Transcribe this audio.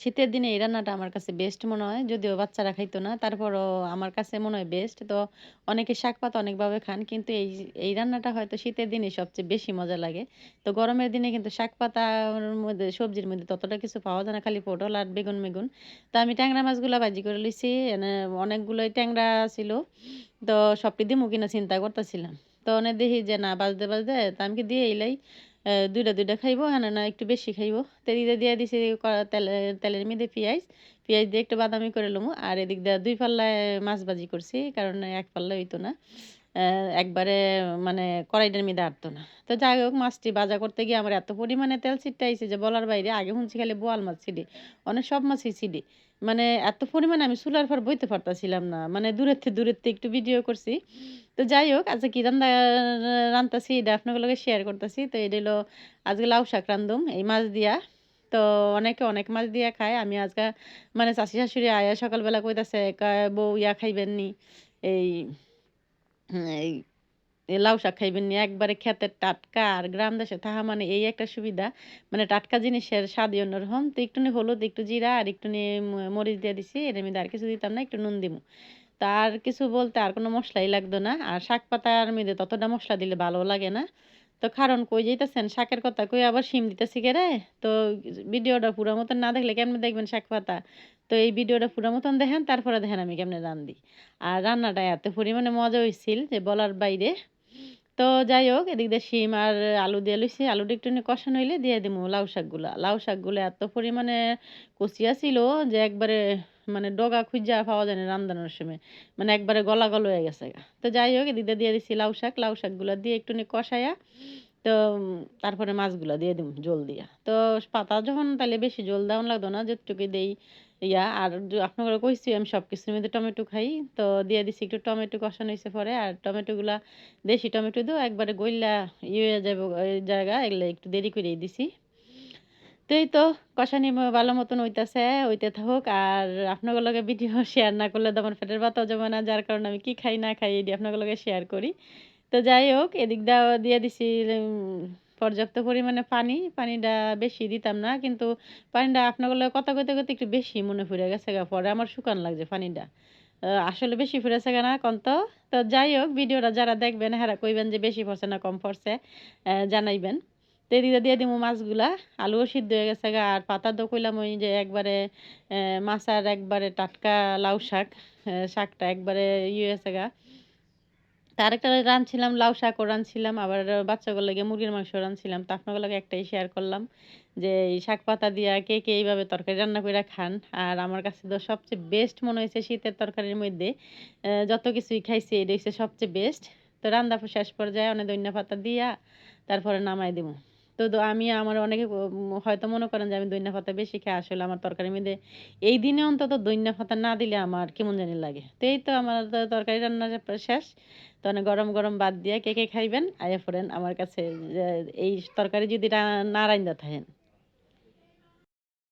শীতের দিনে এই রান্নাটা আমার কাছে বেস্ট মনে হয়। যদিও বাচ্চারা খাইতো না। তারপরও আমার কাছে মনে হয় বেস্ট। তো অনেকে শাক-পাতা অনেকভাবে খান। কিন্তু এই এই রান্নাটা হয়তো শীতের দিনে সবচেয়ে বেশি মজা লাগে। তো গরমের দিনে কিন্তু শাক-পাতার মধ্যে, সবজির মধ্যে ততটা কিছু পাওয়া যায় না। খালি পটল আর বেগুন-মেগুন। তো আমি ট্যাংরা মাছগুলা ভাজি করে লইছি। অনেকগুলোই ট্যাংরা ছিল। তো সবটি দিমু কিনা চিন্তা করতেছিলাম। তো অনে দেখি যে না বাজতে, বাজতে তো আমি দিয়ে এলাই। দুইটা ২ টা ২ টা খাইবো, হ্যাঁ না একটু বেশি খাইবো। তো এদিকে দিয়ে দিছি তেলের মধ্যে পিঁয়াজ। পিঁয়াজ দিয়ে একটু বাদামি করে লমু। আর এদিক দিয়ে দুই পাল্লায় মাছ ভাজি করছি। কারণ এক পাল্লা হইতো না। একবারে মানে কড়াইটার মধ্যে আটতো না। তো যাই হোক, মাছটি ভাজা করতে গিয়ে আমার এত পরিমাণে তেল ছিটটাইছে যে বলার বাইরে। আগে শুনছি খালি বোয়াল মাছ ছিডে। অনেক সব মাছই ছিডে। মানে এত পরিমাণে আমি চুলার পার বইতে পারতাছিলাম না। মানে দূরের থেকে দূরের থেকে একটু ভিডিও করছি। তো যাই হোক, আজকে কি রান্না, রানতাছি এটা আপনাদের লগে শেয়ার করতেছি। তো এটা হলো আজকে লাউ শাক রান্ধুম এই মাছ দিয়া। তো অনেকে অনেক মাছ দিয়া খায়। আমি আজকে মানে চাচী শাশুড়ি আয়া সকালবেলা কইতাছে বউ ইয়া খাইবেন নি? এই এই লাউ শাক খাইবেন নি? একবারে ক্ষেতের টাটকা আর গ্রাম দেশে থাকা মানে এই একটা সুবিধা। মানে টাটকা জিনিসের স্বাদই অন্যরকম। তো একটুনি হলুদ, একটু জিরা আর একটুনি মরিচ দিয়ে দিছি। এর মধ্যে আর কিছু দিতাম না। একটু নুন দিমু। তো আর কিছু বলতে আর কোনো মসলাই লাগতো না। আর শাক পাতার মধ্যে ততটা মসলা দিলে ভালো লাগে না। তো কারণ কই যাইতাছেন? শাকের কথা কই আবার শিম দিতেছি কেরে? তো ভিডিওটা পুরা মতন না দেখলে কেমনে দেখবেন শাক পাতা? তো এই ভিডিওটা পুরা মতন দেখেন তারপরে দেখেন আমি কেমনে রান্ধি। আর রান্নাটা এত পরিমাণে মজা হইছিল যে বলার বাইরে। তো যাই হোক এদিক দিয়ে শিম আর আলু দিয়ে লইছি। আলুটা একটুখানি কষানো হইলে দিয়ে দিমু লাউ শাকগুলা। লাউ শাকগুলা এত পরিমাণে কচিয়া ছিল যে একবারে মানে ডগা খুঁজা পাওয়া যায় না রান্ধানোর সময়। মানে একবারে গলা, গল হয়ে গেছে তো যাই হোক এদিক দিয়ে দিয়ে দিছি লাউ শাক। লাউ শাকগুলা দিয়ে একটুখানি কষাইয়া তো তারপরে মাছগুলা দিয়ে দিমু জল দিয়া। তো পাতা যখন তাইলে বেশি জল দেওয়ান লাগতো না। যতটুকু দেই ইয়া আর আপনাদের কইছি আমি সবকিছুর মধ্যে টমেটো খাই। তো দিয়ে দিছি একটু টমেটো কষানো হইছে পরে। আর টমেটোগুলা দেশি টমেটো তো একবারে গইলা ইয়ে হয়ে এই জায়গা এগুলা একটু দেরি করে দিছি। তো এই তো কষানি ভালো মতন হইতাছে, হইতে থাকুক। আর আপনাদের লগে ভিডিও শেয়ার না করলে তো আমার পেটের ভাতও জমে না। যার কারণে আমি কি খাই না খাই এটি আপনাদের লগে শেয়ার করি। তো যাই হোক এদিক দিয়েও দিয়ে দিছি পর্যাপ্ত পরিমাণে পানি। পানিটা বেশি দিতাম না। কিন্তু পানিটা আপনাদের লগে কথা কইতে, কইতে একটু বেশি মনে পইড়া গেছে গা। পরে আমার শুকান লাগছে পানিটা। আসলে বেশি পইড়াছে না কন তো? তো যাই হোক ভিডিওটা যারা দেখবেন হেরা কইবেন যে বেশি পড়ছে না কম পড়ছে জানাইবেন। তো এদিকে দিয়ে দিমু মাছগুলা। আলুও সিদ্ধ হয়ে গেছে গা। আর পাতা তো কইলাম ওই যে একবারে মাছ আর একবারে টাটকা লাউ শাক। শাকটা একবারে ইয়ে হয়েছে গা। তো আরেকটা রাঁধছিলাম লাউ শাকও রাঁধছিলাম। আবার বাচ্চাগুলোর লাগে মুরগির মাংস রাঁধছিলাম। তো আপনাদের লগে একটাই শেয়ার করলাম। যে এই শাক পাতা দিয়া কে, কে এইভাবে তরকারি রান্না করে খান। আর আমার কাছে তো সবচেয়ে বেস্ট মনে হয়েছে শীতের তরকারির মধ্যে। যত কিছুই খাইছি এটা হচ্ছে সবচেয়ে বেস্ট। তো রান্না শেষ পর্যায়ে অনেক ধইন্যা পাতা দিয়া তারপরে নামায় দিমু। তো আমি আমার অনেকে হয়তো মনে করেন যে আমি ধইন্যা পাতা বেশি খাই। আসলে আমার তরকারি মধ্যে এই দিনে অন্তত ধইন্যা পাতা না দিলে আমার কেমন জানি লাগে। তো এই তো আমার তরকারি রান্না শেষ। তো গরম, গরম বাদ দিয়ে কে, কে খাইবেন আইয়া ফোরেন আমার কাছে এই তরকারি যদি না রাইন্দা থাকেন।